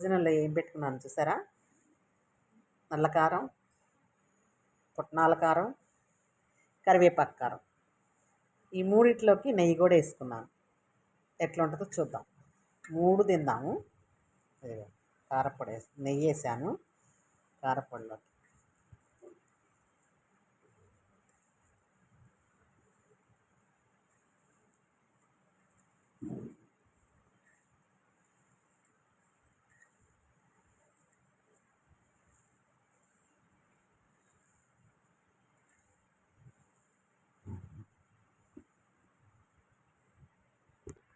భోజనంలో ఏం పెట్టుకున్నాను చూసారా? నల్ల కారం పుట్నాల కారం కరివేపాకు కారం. ఈ మూడిట్లోకి నెయ్యి కూడా వేసుకున్నాను. ఎట్లా ఉంటుందో చూద్దాం. మూడు తిందాము. కారపొడి వేసి నెయ్యి వేసాను. కారపొడిలోకి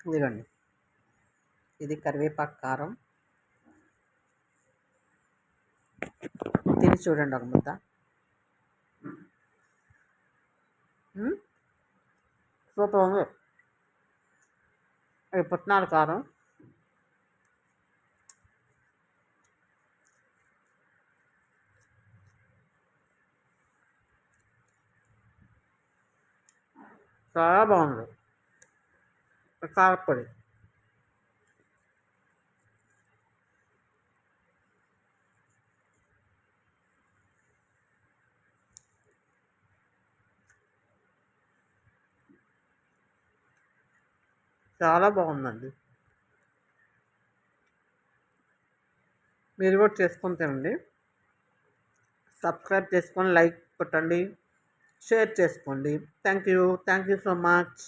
ఇదిగోండి. ఇది కరివేపాకు కారం. తిని చూడండి ఒక ముద్ద. సూపర్ ఉంది. అది పుట్నాల కారం. చాలా బాగుంది. కారపొడి చాలా బాగుందండి. మీరు కూడా చేసుకొని తినండి. సబ్స్క్రైబ్ చేసుకొని లైక్ కొట్టండి. షేర్ చేసుకోండి. Thank you. Thank you so much.